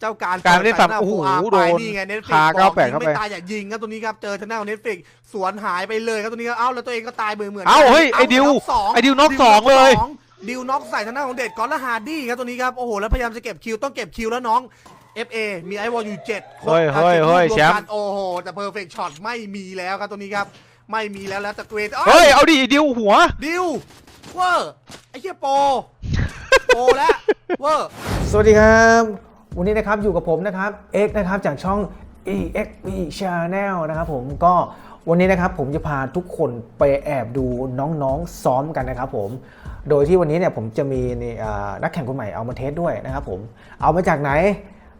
เจ้าการการได้ฝั่งเปิโอ้โหสายน้าโดนไปนี่ไงเน็ตฟิกคาบอก98ยิงเข้าไปไม่ตายอย่ายิงครับตัวนี้ครับเจอทางหน้าของเน็ตฟิกสวนหายไปเลยครับตัวนี้ครับเอ้าแล้วตัวเองก็ตายเหมือนเหมือนเอ้าเฮ้ยไอ้ดิวน็กสองไอ้ดิวน็อกสองเลยสองดิวน็อกใส่ทางหน้าของเด็ดก่อนแล้วฮาร์ดี้ครับตัวนี้ครับโอ้โหแล้วพยายามจะเก็บคิวต้องเก็บคิวแล้วน้อง FA มีไอวอลอยู่เจ็ดคนเฮ้ยเฮ้ยเฮ้ยรวมแชมป์กันโอ้โหแต่เพอร์เฟกช็อตไม่มีแล้วครับตัวนี้ครับไม่มีแล้วแล้วแต่เกรดเฮ้ยเอาดิไอ้ดิวหัวดิวเวอร์ไอ้เหี้ยโปโปแล้วเวอร์สวัสดีครับ วันนี้นะครับอยู่กับผมนะครับเอ็กนะครับจากช่อง EXP Channel นะครับผมก็วันนี้นะครับผมจะพาทุกคนไปแอบดูน้องๆซ้อมกันนะครับผมโดยที่วันนี้เนี่ยผมจะมีนนักแข่งคนใหม่เอามาเทสด้วยนะครับผมเอามาจากไหน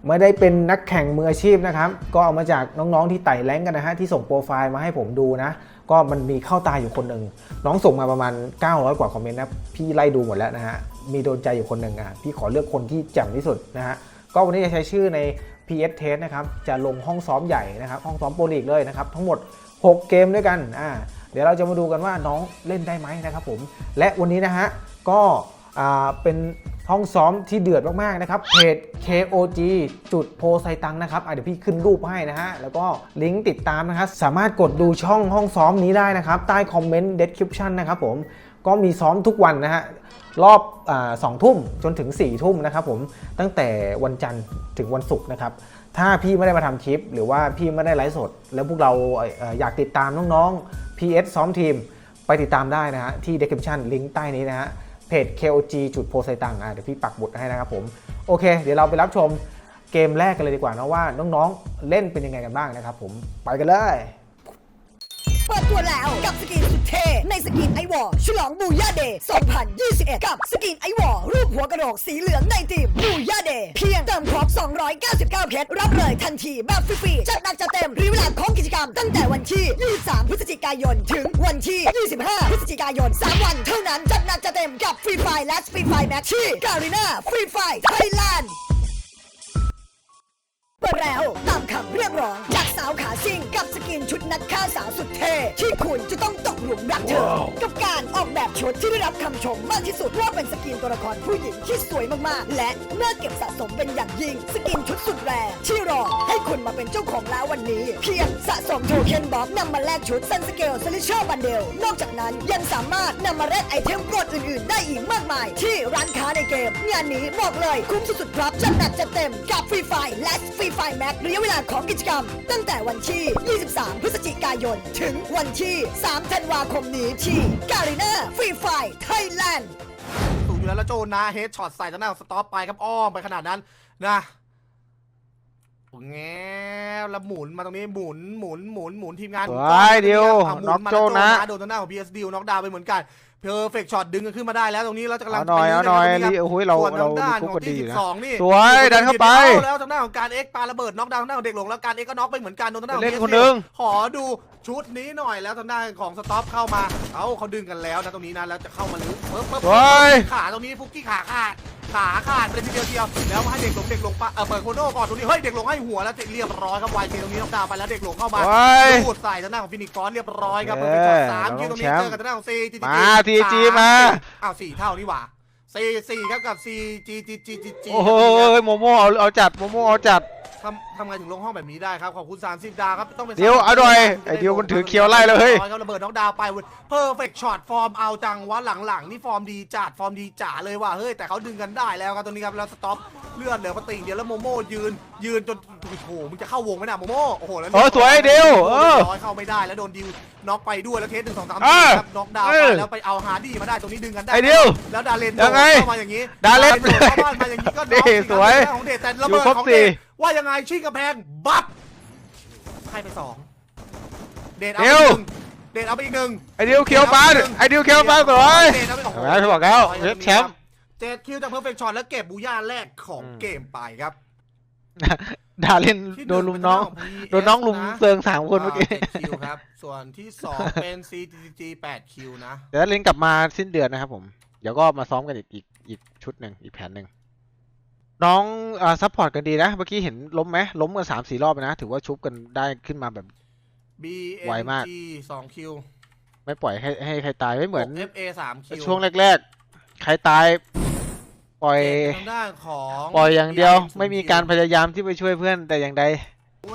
ไม่ได้เป็นนักแข่งมืออาชีพนะครับก็เอามาจากน้องๆที่ไต่แรงกันนะฮะที่ส่งโปรไฟล์มาให้ผมดูนะ ก็มันมีเข้าตาอยู่คนหนึ่งน้องส่งมาประมาณ 900 กว่าคอมเมนต์นะพี่ไล่ดูหมดแล้วนะฮะมีโดนใจอยู่คนหนึ่งอะพี่ขอเลือกคนที่แจ่มที่สุดนะฮะ ก็วันนี้จะใช้ชื่อใน PS Test นะครับ จะลงห้องซ้อมใหญ่นะครับ ห้องซ้อมโปรลีกเลยนะครับ ทั้งหมด 6 เกมด้วยกัน อ่า เดี๋ยวเราจะมาดูกันว่าน้องเล่นได้ไหมนะครับผม และวันนี้นะฮะ ก็อ่า เป็นห้องซ้อมที่เดือดมากๆนะครับ เพจ KOG จุดโพไซตังนะครับอะเดี๋ยวพี่ขึ้นรูปให้นะฮะ แล้วก็ลิงก์ติดตามนะครับ สามารถกดดูช่องห้องซ้อมนี้ได้นะครับ ใต้คอมเมนต์ description นะครับผม ก็มีซ้อมทุกวันนะฮะ รอบสองทุ่มจนถึง4ี่ทุ่มนะครับผมตั้งแต่วันจันทร์ถึงวันศุกร์นะครับถ้าพี่ไม่ได้มาทำคลิป หรือว่าพี่ไม่ได้ไลฟ์สด แล้วพวกเราเอ่อเอ่ออยากติดตามน้องๆ PS ซ้อมทีม ไปติดตามได้นะฮะที่ description ลิงก์ใต้นี้นะฮะเพจ KOG จุดโพไซตังอะเดี๋ยวพี่ปักบุตรให้นะครับผมโอเค เดี๋ยวเราไปรับชมเกมแรกกันเลยดีกว่านะว่าน้องๆเล่นเป็นยังไงกันบ้างนะครับผมไปกันเลย เปิดตัวแล้วกับสกินสุดเท่ในสกินไอวอร์ฉลองบูย่าเดย์2021 กับสกินไอวอร์รูปหัวกระโหลกสีเหลืองในทีมบูย่าเดย์เพียงเติมครบ 299 เพชรรับเลยทันทีแบบฟรีๆจัดหนักจัดเต็มรีเวลาของกิจกรรม ตั้งแต่วันที่ 23 พฤศจิกายน ถึงวันที่ 25 พฤศจิกายน 3 วันเท่านั้นจัดหนักจัดเต็มกับฟรีไฟและฟรีไฟแม็กที่การีนาฟรีไฟไทยแลนด์ เปิดแล้วตามคำเรียกร้องจากสาวขาซิ่งกับสกินชุดนักฆ่าสาวสุดเท่ที่คุณจะต้องตกหลุมรักเธอ กับการออกแบบชุดที่ได้รับคำชมมากที่สุดว่าเป็นสกินตัวละครผู้หญิงที่สวยมากๆ และน่าเก็บสะสมเป็นอย่างยิ่ง สกินชุดสุดแรงที่รอให้คุณมาเป็นเจ้าของแล้ววันนี้ เพียงสะสมโทเค็นบ็อกนำมาแลกชุดซันสเกลสลิเชอร์บันเดลนอกจากนั้นยังสามารถนำมาแลกไอเทมโปรดอื่น ๆ ได้อีกมากมาย ที่ร้านค้าใน เกม งานนี้บอกเลยคุ้มสุดๆครับจัดหนักจัดเต็มกับฟรีไฟและฟรีไฟแม็กระยะเวลาของกิจกรรม ตั้งแต่วันที่ 23 พฤศจิกายน ถึงวันที่ 3 ธันวาคมนี้ที่การีนาฟรีไฟไทยแลนด์สูงอยู่แล้วแล้วโจนาเฮดช็อตใส่ทางหน้าของสต็อปไปครับอ้อมไปขนาดนั้นนะแงวแล้วหมุนมาตรงนี้หมุนหมุนหมุนหมุนทีมงานสวยเดียวอะหมุน็อกมาโจแล้วนะโดนทางหน้าของ PS ดิวน็อกดาวน์ไปเหมือนกัน เพอร์เฟกช็อตดึงกันขึ้นมาได้แล้วตรงนี้เราจะกำลังเอาหน่อยไปเอาหน่อยรื่ๆลีโอ้โหเราส่วนเราทางด้านคุกของกันดีที่อยู่นะ12นี่สวยดันเข้าไปอแล้วทางด้านของการเอ็กปาระเบิดน็อกดาวน์ทางด้านของเด็กหลงแล้วการเอ็กก็น็อกไปเหมือนกันโดนทางด้านของเล่น PS คนหนึ่งขอดูชุดนี้หน่อยแล้วทางด้านของสต็อปเข้ามาเอ้าเขาดึงกันแล้วนะตรงนี้นะแล้วจะเข้ามาลึกเปิ๊บปิ๊บสวยขาตรงนี้ฟุกกี้ขาขาดขาขาดเป็นทีเดียวเดียวแล้วให้เด็กหลงเด็กหลงปะเออเปิดโคโน่ก่อนตรงนี้เฮ้ยเด็กหลงให้หัวแล้วเรียบร้อยครับไวทีตรงนี้ต้องดาวไปแล้วเด็กหลงเข้ามาโอ้ยลูดใส่ทางด้านของฟินิกฟอนเรียบร้อยครับเอเปิอดไปช็อตสามเราคิวต้ตอรงงนี้แชมป์เจอกับทางด้านของซีจีมา TG มา อ้าวสี่เท่านี่หว่าซีสี่ครับกับซีจีจีจีจีจีโอ้โหโมโมเอาเอาจัดโมโมเอาจัด ทำทำไงถึงลงห้องแบบนี้ได้ครับ ขอบคุณ 30 ดาวครับ ต้องเป็นเดี๋ยวเอาหน่อยไอ้เดี๋ยวมันถือเคียวไล่เลยเฮ้ย ครับระเบิดน้องดาวไปเพอร์เฟกช็อตฟอร์มเอาจังวะหลังๆ นี่ฟอร์มดีจัดฟอร์มดีจ๋าเลยว่ะเฮ้ยแต่เขาดึงกันได้แล้วครับตรงนี้ครับแล้วสต็อปเลือดเหลือปติงเดียวแล้วโมโม่ยืนยืนจนโอ้โหมึงจะเข้าวงไหมนะโมโม่โอ้โหแล้วโอ้สวยเดียวเออร้อยเข้าไม่ได้แล้วโดนดิวน็อกไปด้วยแล้วเทสหนึ่งสองสามเอสี่อครับน็อกดาวน์เอไปอแล้วไปเอาฮาร์ดี้มาได้ตรงนี้ดึงกันได้ไอ้ดิวแล้วดาเลนยังไงเข้ามาอย่างนี้ดาเลนโดเข้าบ้านมาอย่างนี้ก็น็อกนี่สิครับสวยของเดชแต่ระอยู่เบิดครบของสี่เดชว่ายังไงชิงกระแพงบัฟให้ไปสองเดชเอาเดี๋ไปยวหนึ่งเดชเอาไปอีกหนึ่งไอ้ดิวเคียวมาไอ้ดิวเคียวมาก่อนเดชเอาไปโอ้โหเห็นไหมพี่บอกแล้วเว็บแชมป์เจ็ดคิวจากเพอร์เฟกช็อตแล้วเก็บบูย่าแรกของอืมเกมไปครับ ด่าเล่นที่โดนหลุมเป็น้องทาด้าข PS โดนน้องลุมะเซิงสามคนเมื่อกี้าจ็ดคิวครับ ส่วนที่สองเป็น CTG 8คิวนะ เดี๋ยวเล่นกลับมาสิ้นเดือนนะครับผม เดี๋ยวก็มาซ้อมกันอีกอีกอีกชุดหนึ่งอีกแผนหนึ่งน้องอ่าซัพพอร์ตกันดีนะ เมื่อกี้เห็นล้มไหมล้มกันสามสี่รอบไปนะ ถือว่าชุบกันได้ขึ้นมาแบบ ไวมาก BMG สองคิว ไม่ปล่อยให้ให้ใครตายไม่เหมือน FA สามคิวช่วงแรก ๆ ใครตาย ปล่อย ทางด้านของปล่อยอย่างเดียว ไม่มีการพยายามที่ไปช่วยเพื่อนแต่อย่างใด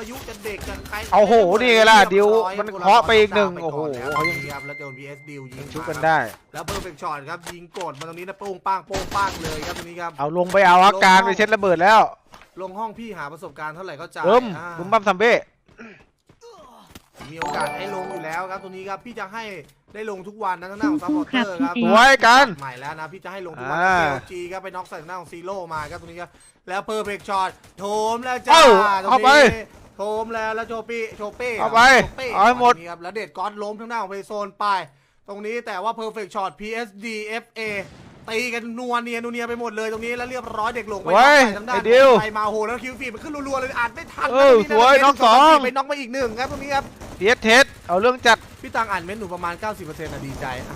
อายุจะเด็กกันใครเอาโหนี่ไงล่ะดิวรียบร้อยมันเคาะไปอีกหนึ่งไปโอ้โหก่นแล้วเขายังครับแล้วโดน VS ดิวยิงชุบมากันครับได้ แล้วเพอร์เฟกช็อตครับยิงกดมาตรงนี้นะโป้งป้างโป้งป้างเลยครับตรงนี้ครับ เอาลงไปเอาอาการไปเช็ดระเบิดแล้วลงห้องพี่หาประสบการณ์เท่าไหร่ก็จ่ายเอิ่มอ่าบุ้มบัมซัมเบ้ มีโอกาสให้ลงอยู่แล้วครับตรงนี้ครับพี่จะให้ ได้ลงทุกวันนะทางด้านของซัพพอร์เตอร์ครับสวยกันใหม่แล้วนะพี่จะให้ลงทุกวันอ่าเอจีครับไปน็อกใส่ทางด้านของซีโร่มาครับตรงนี้ครับแล้วเพอร์เฟกช็อตโถมแล้วจ้าเอ้าตรงเอาไปนี้โถมแล้วแล้วโชปี้โชเป้เอาไปโชป้เอาให้หมดตรงนี้ครับแล้วเด็ดก้อนล้มทางด้านของเพย์โซนไป ตรงนี้แต่ว่า Perfect Shot PSD FA ตีกันนัวเนียนัวเนียไปหมดเลยตรงนี้แล้วเรียบร้อยเด็กลงไปเว้ยทางด้านไอ้ดิวไปมาโหแล้วคิวฟีดมันขึ้นรัวๆเลยอ่านไม่ทันเออนะตรงสวยะน็อกสองไปน็อกมาอีกหนึ่งครับตรงนี้ครับเทสเทสเอาเรื่องจัด พี่ตังอ่านเม้นต์หนูประมาณ 90%อะดีใจอะ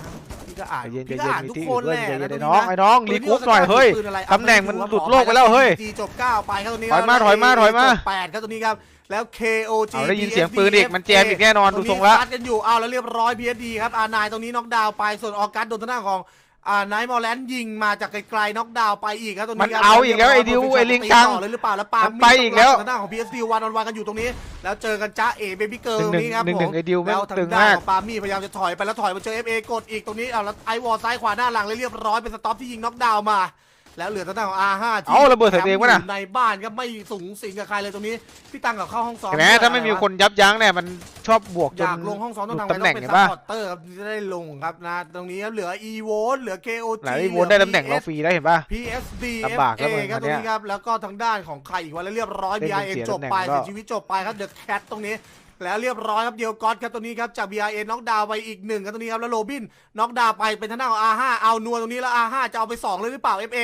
พี่ก็อ่านใจเย็นใจพี่ก็เย็นอ่านมีทุกที่คอื่นนด้วยแหละใจเย็นตรไอ้งน้องไอ้น้องปืรีนกรุ๊ปหน่อยเฮ้ยปืนอะไรตำแหน่งมันหลุดโลกไปแล้วเฮ้ยจีจบเก้าไปครับตรงนี้ถอยมาถอยมาถอยมา จบแปดครับตรงนี้ครับแล้ว KOG เอาได้ยินเสียงปืนอีก มันแจมอีกแน่นอนดูทรงละ ซัดกันอยู่เอาแล้วเรียบร้อย PSD ครับอานายตรงนี้น็อกดาวน์ไปส่วนออกัสโดนทางด้านของ อ่าไนท์มอลแลนด์ยิงมาจากไกลๆน็อกดาวน์ไปอีกครับตรงนี้มันครับเอาอีกแล้วไอ้ดิวไอ้ลิงกังตีต่อเลยหรือเปล่าแล้วปามันไปอีกแล้วทางด้านของ PSD วันออนวันกันอยู่ตรงนี้ แล้วเจอกันจ้าเอเบบี้เกิร์ลหนึ่งนี้ครับหนึ่งผหนึ่มงไอ้ดิวแม่งแล้วทางตึงด้านมากของปามี่พยายามจะถอยไปแล้วถอยมาเจอ FA กดอีกตรงนี้เอาแล้วไอวอลซ้ายขวาหน้าหลังเลยเรียบร้อยเป็นสต็อปที่ยิงน็อกดาวน์มา แล้วเหลือทางด้านของ R5 ที่เอาระเบิดใส่ตัวเองวะน่ะ ยู่ในบ้านก็ไม่สูงสิงกับใครเลยตรงนี้พี่ตังกับเข้าห้องซ้อมเห็นไหมด้วยถ้าไม่มีอะรวะคนยับยั้งเนี่ยมันชอบบวกอจนยากลงห้องซ้อมต้องหลุทำดตำแหน่งเป็เห็นนซัป่ะพพอร์เตอร์ครับที่จะได้ลงครับนะตรงนี้ครับเหลือ e v o เหลือ KOG ไหนวนได้ตำแหน่งเราฟรีแล้วเห็นป่ะ PSD ลำบากแล้ว FA มึงครับอันเนี้ยตรงนี้ครับแล้วก็ทางด้านของใครอีกวันแล้วเรียบร้อย เล่น BRN เสียจบไปตำแหน่งก็ เสียชีวิตจบไปครับ The Cat ตรงนี้ แล้วเรียบร้อยครับเดียวก๊อตครับตรงนี้ครับจาก BRN น็อกดาวน์ไปอีกหนึ่งครับตรงนี้ครับแล้วโรบินน็อกดาวน์ไปเป็นทางด้านของ R5 เอานัวตรงนี้แล้ว R5 จะเอาไปสองเลยหรือเปล่า FA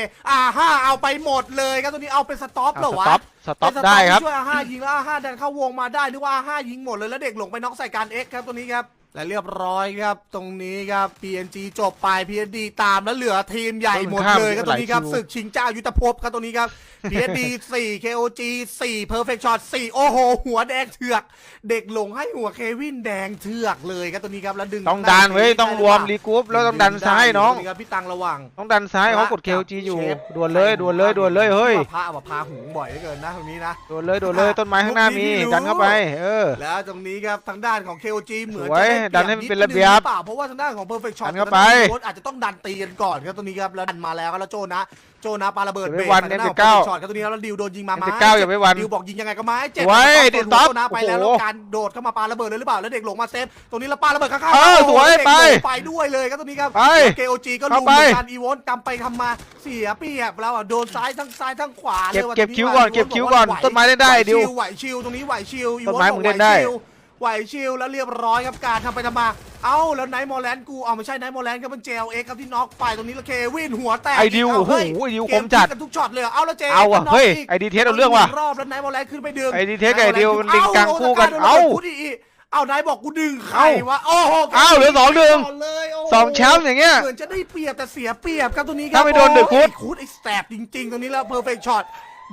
R5 เอาไปหมดเลยครับตรงนี้เอาเป็นสต็อปเหรเอาอสวะต็อปสต็อปเป็นได้ครับที่ช่วยอาห้ายิงแล้วอาห้าดันเข้าวงมาได้นึกว่าอาห้ายิงหมดเลยแล้วเด็กหลงไปน็อกใส่การ X ครับตรงนี้ครับ และเรียบร้อยครับตรงนี้ครับ PNG จบไป PND ตามแล้วเหลือทีมใหญ่หมดเลยครับตรงนี้ครับศึกชิงเจ้ายุทธภพครับตรงนี้ครับ PND 4 KOG 4 Perfect Shot 4 โอ้โห หัวแดงเถือก เด็กหลงให้หัวเควินแดงเถือกเลยครับตรงนี้ครับแล้วดึงต้องดันเว้ยต้องรวมรีกรุ๊ปแล้วต้องดันซ้ายน้องตรงนี้ครับพี่ตังระวังต้องดันซ้ายเขากด KLG อยู่ด่วนเลยด่วนเลยด่วนเลยเฮ้ยพระว่าพาหุงบ่อยเหลือเกินนะตรงนี้นะด่วนเลยด่วนเลยต้นไม้ข้างหน้ามีมุกนี้พี่รู้ดันเข้าไปเออแล้วตรงนี้ครับทางด้านของ KOG เหมือนสวยจะได้ดันให้มันเป็นระเบียบดหรือเปล่าเพราะว่าทางด้านของ Perfect Shot ดันเข้าไปกับทงด้นของโค้ชอาจจะต้องดันตีกันก่อนครับตรงนี้ครับแล้วดันมาแล้วครับแล้วโจนะโจนะปาระเบิดอย่าเบไปรกวันทางด้านของเอ็มสิบเก้า Perfect Shot ครับตรงนี้แล้วดิวโดนยิงมาเอ็มสิบเก้าอย่าไปวันดิวบอกยิงยังไงก็ไม้เจ็บสวยแล้วดิก็สต็อปโจนะไปแล้วโอ้แล้วโหการโดดเข้ามาปาระเบิดเลยหรือเปล่าแล้วเด็กหลงมาเซฟตรงนี้แล้วปาระเบิดข้างๆเออโโหสวยเด็กไปหลงไปด้วยเลยครับตรงนี้ครับไปเคโอจีก็เข้าลุมไปเหมือนกันอีโวนทำไปทำมาเสียเปรียบแล้วอะโดนซ้ายทั้งซ้ายทั้งขวาเลเก็ยบว่ะเก็บตรงคิ้วก่อนว่าเก็บคิ้วโก่อนไหวต้นไม้เล่นได้ไหวดิวชิไหวชิวตรงนี้ไหวชิวอีต้นไม้วมึงเล่นได้บอกไหวชิว ไหวชิวแล้วเรียบร้อยครับการทำไปทำมา เอ้าแล้วไนท์มอลแลนด์กูเอาไม่ใช่ไนท์มอลแลนด์ก็เป็นเจลเอ็กครับที่น็อกไปตรงนี้แล้วเควินหัวแตกไอ้ดิวเาเฮ้ยโอ้โหไอ้ดิวเกคมจัด พลิกกันทุกช็อตเลยเหรอเอาแล้วเจเอาอะก็น็กเฮ้ย ก ไอ้ดีเทสเอาเรื่องว่ะรอบแล้วไนท์มอลแลนด์ขึ้นไปดึงไอ้ดีเทสกับไอ้ดิวมันลิงกังคู่กันเอ้าเอ้าพูดอีกเอาไนท์บอกกูดึงใครวะโอ้โหเอ้าเหลือสองหนึ่งก่เลยโโหสองแชมป์อย่างเงี้ย เหมือนจะได้เปรียบแต่เสียเปรียบครับตรงนี้ครัถ้าไม่โดนเดอะคูดโอ้ยคูดไอ้แสบจริงๆ ตรงนี้แล้วเพอร์เฟกช็อต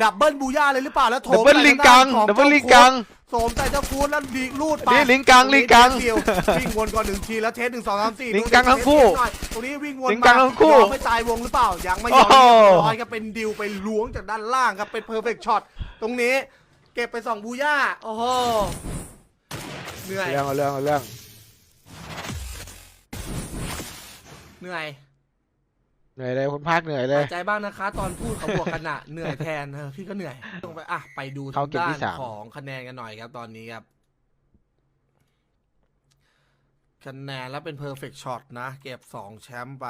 ดับเบิลบูย่าเลยหรือเปล่าแล้วโถมดับเบิลใส่ลิงกังทาด้านของดับเบิลลิงกังโสมใส่เจ้าคูดแล้วดีลูดไปนี่ลิงกังลิงกังเดียววิ่งวนก่อนหนึ่งทีแล้วเทสหนึ่งสองสามสี่ลิงกังทั้งคู่หน่อยตรงนี้วิ่งวนลิงกังทั้งคู่ยอมไม่ตายวงหรือเปล่ายังไม่ยอมโอ้โหเรียบร้อยก็เป็นดิวไปล้วงจากด้านล่างครับเป็นเพอร์เฟกช็อตตรงนี้เก็บไปสองบูย่าโอ้โหเหนื่อยเรื่องเอาเรื่องเอาเรื่องเหนื่อย เหนื่อยเลยคนภาคเหนื่อยเลย หายใจบ้างนะคะ ตอนพูดเขาบวกกันอะเหนื่อยแทนเออพี่ก็เหนื่อยต้องไปอะไปดูเขาทางเก็บด้าที่นสาม ของคะแนนกันหน่อยครับตอนนี้ครับ คะแนนแล้วเป็น perfect shot นะเก็บสองแชมป์ไป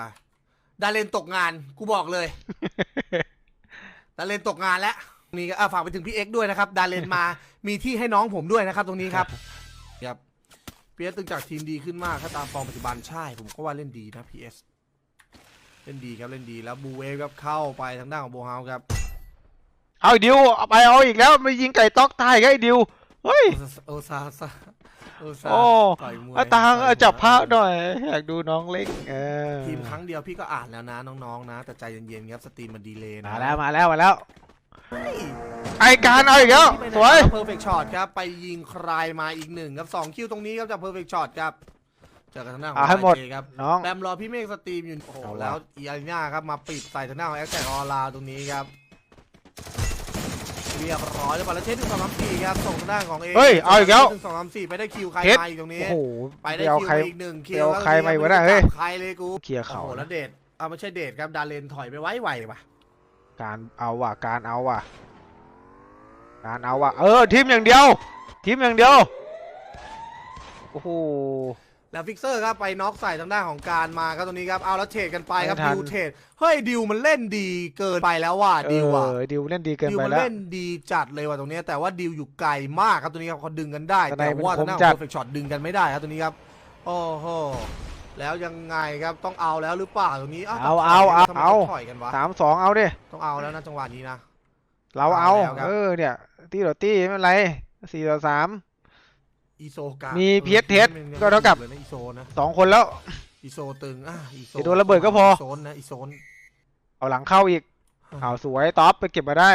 ดาเลนตกงานกูบอกเลย ดาเลนตกงานแล้วนี่ก็อะฝากไปถึงพี่เอ็กซ์ด้วยนะครับ ดาเลนมา มีที่ให้น้องผมด้วยนะครับ ตรงนี้ครับครับพีเอสตึงจากทีมดีขึ้นมากถ้าตามฟอร์มปัจจุบันใช่ ผมก็ว่าเล่นดีนะพีเอส เล่นดีครับเล่นดีแล้วบูเวฟครับเข้าไปทางด้านของโบเฮาครับเอาอีกดิวเอาไปเอาอีกแล้วไม่ยิงไก่ต๊อกตายก็ไอ้ดิวเฮ้ยโอซาซาโอซาโอ้ต่อยมวยเอาตังค์ต่เอายมวยจับพระหน่อยอยากดูน้องเล็กเออทีมครั้งเดียวพี่ก็อ่านแล้วนะน้องๆนะ แต่ใจเย็นๆครับสตรีมมันดีเลยนะมาแล้วมาแล้วมาแล้วไอการเอาอีกแล้วสวยเพอร์เฟกช็อตครับไปยิงใครมาอีกหนึ่งครับสองคิวตรงนี้ครับจากเพอร์เฟกช็อตครับ เจอกันทางหน้าขอเอางให้หมด YJ ครับ น้อง แบมรอพี่เมฆสตรีมอยู่ โอ้โห เอาว่ะ แล้วอีอารีนาครับ มาปิดใส่ทางหน้าของแอคแท็กออลาตรงนี้ครับ เรียบร้อยแล้วบอลแล้วเทสหนึ่งสองสามสี่ครับ ส่งทางด้านของเอเฮ้ยเอาอีกแล้ว หนึ่งสองสามสี่ไปได้คิวใครเทสมาอีกตรงนี้ โอ้โหไปได้ไปเอาคิวใคร มาอีกหนึ่งคิวไปเอาแล้วใครมาอีกวะตน่ะงเฮ้ย ใครเลยกูเคลียร์โอ้เขาโหแล้วเดชเอาไม่ใช่เดชครับดาเลนถอยไปไว้ไวว่ะการเอาว่ะการเอาว่ะการเอาว่ะเออทีมอย่างเดียวทีมอย่างเดียวโอ้โห แล้วฟิกเซอร์ครับไปน็อกใส่ทางด้านของการมาครับตรงนี้ครับเอาแล้วเทรดกันไปครับไม่ทัน ดิวเทรดเฮ้ยดิวมันเล่นดีเกินไปแล้วว่ะดิวอะเออดิวเล่นดีเกินดิวไปมันแล้ว เล่นดีจัดเลยว่ะตรงเนี้ยแต่ว่าดิวอยู่ไกลมากครับตรงนี้ครับเขาดึงกันได้แต่ในแต่ว่ามันทางด้านคมจัขดองเพอร์เฟกช็อตดึงกันไม่ได้ครับตรงนี้ครับโอ้โหแล้วยังไงครับต้องเอาแล้วหรือเปล่าตรงนี้วเอาต้องเอาถยกันเอาทำไมต้องถอยกันวะสามสองเอาดิ ต้องเอาแล้วนะจังหวะนี้นะ เราเอาเอาแล้วครับ เออเนี่ย ตีต่อตีไม่เป็นไรสี่ต่อสาม อีโซกามีมี PS เทสก็เท่ากับอีโซนะสองคนแล้ว อีโซตึงอะอีโซเดี๋ยวโดนระเบิดก็พอ โซนนะอีโซน เอาหลังเข้าอีกเอาสวยท็อปไปเก็บมาได้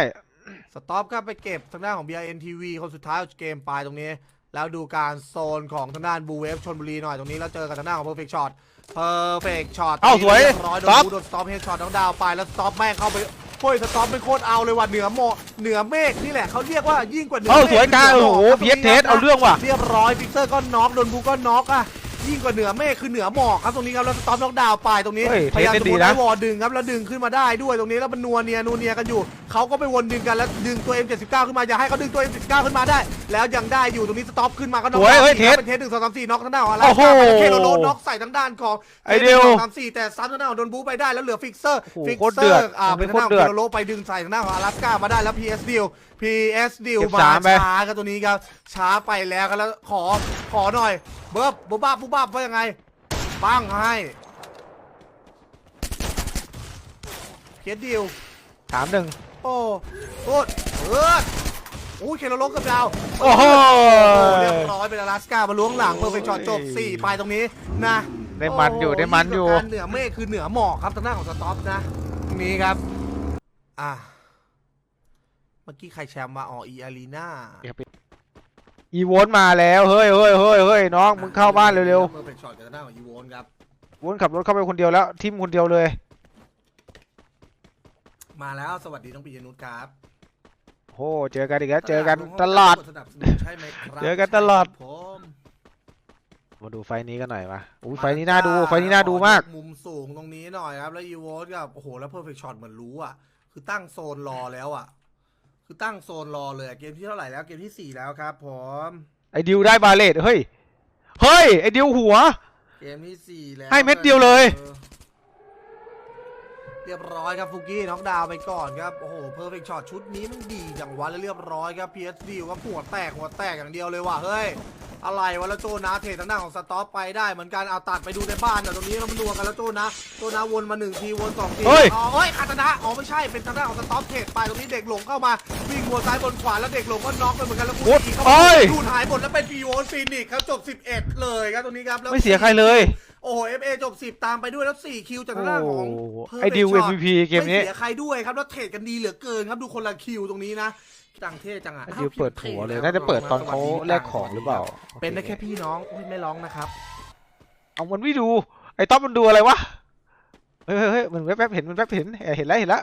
สต็อปครับไปเก็บทางด้านของ BRN TV คนสุดท้ายของเกมไปตรงนี้ แล้วดูการโซนของทางด้านบูเวฟชนบุรีหน่อยตรงนี้ แล้วเจอกับทางด้านของ Perfect Shot Perfect Shot เอ้าสวยเรีบร้อยโดน Stop บูโดนสต็อปเฮดช็อตน้องดาวไปแล้วสต็อปแม่งเข้าไป โอ้ยสต็อปเป็นโคตรเอาเลยว่ะเหนือโมเหนือเมฆนี่แหละเขาเรียกว่ายิ่งกว่าเหนืเอ้าเมฆสวยกาคืโอ้โหนืหมกเพียเทสเอาเรื่องว่ะ เรียบร้อยฟิกเซอร์ก็น็อกโดนบูก็น็อกอะ ยิ่งกว่าเหนือเมฆคือเหนือหมอกครับตรงนี้ครับแล้วสต็อปน็อกดาวน์ไปตรงนี้เฮ้ยพยายามเทสจะได้ดีวนนะไอ้วอลดึงครับแล้วดึงขึ้นมาได้ด้วยตรงนี้แล้วมันนัวเนียนัวเนียกันอยู่เขาก็ไปวนดึงกันแล้วดึงตัว M79 ขึ้นมาอย่าให้เขาดึงตัว M79 ขึ้นมาได้ แล้วยังได้อยู่ตรงนี้สต็อปขึ้นมาก็น็อกสวยเฮ้ยดาวน์เทสเป็นเทสหนึ่งสองสามสี่น็อกทางด้านของอะไรโอ้โหเคโรโลน็อกใส่ทางด้านของไอ้เดียวทสหนึ่งสองสามสี่แต่ซ้ำทางด้านของโดนบูไปได้แล้วเหลือฟิกเซอร์โอ้โหฟิกโคตรเซเดืออดร์อ่าเป็นทางด้านของโคตรเดือดเคโรโลไปดึงใส่ทางด้านของอลาสก้ามาได้แล้ว PS ดิว PS ดิวเก็บมาสามไปช้าครับตัวนี้ครับช้าไปแล้วครับแล้วขอขอหน่อยเบิบบุบ้าบุบ้าว่ายังไงปังให้เคสดิวสามหนึ่งโอ้โคตรเออโอ้ยเคโรโลกับดาวโอ้โหเรียบร้อยเป็นอลาสก้ามาล้วงหลังเพอร์เฟคช็อตจบ4ไปตรงนี้นะได้มันอยู่โโหได้มันอยู่งกว่าการเหนือเมฆคือเหนือหมอกครับทางด้านของสต็อปนะตรงนี้ครับอะเมื่อกี้ใครแชมป์มาอ๋ออีอารีนา อีโวนมาแล้วเฮ้ยเฮ้ยเฮ้ยเฮ้ยน้องมึงเข้าบ้านเร็วเพอร์เฟคช็อตกับทางด้านของอีโวนครับๆวนขับรถเข้าไปคนเดียวแล้วทิมคนเดียวเลยมาแล้วสวัสดีน้องปิยนุชครับโอ้เจอกันอีกแล้วเจอกันตลอด สนับสนุนใช่ไหมครับเจอกันตลอดผมมาดูไฟล์นี้กันหน่อยมาอุ้ยไฟล์นี้น่าดูไฟล์นี้น่าดูมากมุมสูงตรงนี้หน่อยครับแล้วอีโวสกับโอ้โหแล้วเพอร์เฟคช็อตเหมือนรู้อะคือตั้งโซนรอแล้วอะ คือตั้งโซนรอเลยอะเกมที่เท่าไหร่แล้วเกมที่สี่แล้วครับผมไอ้ดิวได้บาเลตเฮ้ย เฮ้ย ไอ้ดิวหัว เกมที่สี่แล้วให้เม็ดเดียวเลย ออเรียบร้อยครับฟุกี้น็อกดาวน์ไปก่อนครับ โอ้โหเพอร์เฟคช็อตชุดนี้มันดีจังวะแล้วเรียบร้อยครับ PSD ครับหัวแตกหัวแตกอย่างเดียวเลยว่ะเฮ้ย อะไรวะแล้วโจนาเททางด้านของสต็อปไปได้เหมือนกันเอาตัดไปดูในบ้านแต่ตรงนี้เรามาดวกันแล้วโจนะโจนะวนมาหนึ่งทีวนสองทีเฮ้ย อ๋อเฮ้ยคาตนะอ๋อไม่ใช่เป็นทางด้านของสต็อปเทรดไปตรงนี้เด็กหลงเข้ามาวิ่งวนซ้ายบนขวาแล้วเด็กหลงก็น็อกไปเหมือนกันแล้วโอ้กูยเข้าโอ้มายดูดหายหมดแล้วเป็นปีโอนฟีนิกส์ครับจบ 11 เลยครับตรงนี้ครับแล้ว ไม่เสียใครเลย โอ้โห FA จบ10ตามไปด้วยแล้ว4คิวจากทางด้านของโอ้โห Perfect ไอ้ดิว Shot MVP เกมนี้ ไม่เสียใครด้วยครับแล้วเทรดกันดีเหลือเกินครับดูคนละคิวตรงนี้นะจังเท่จังอะไอ้ดิวเปิดหัวเลยน่าจะเปิดตอนเขาแลกของหรือเปล่าเป็นได้แค่พี่น้องอุ๊ยไม่ร้องนะครับ เอามันไม่ดู ไอ้ต๊อบมันดูอะไรวะเฮ้ยเฮ้ยเฮ้ยมันแวบๆเห็นมันแวบๆเห็นเออเห็นแล้วเห็นแล้ว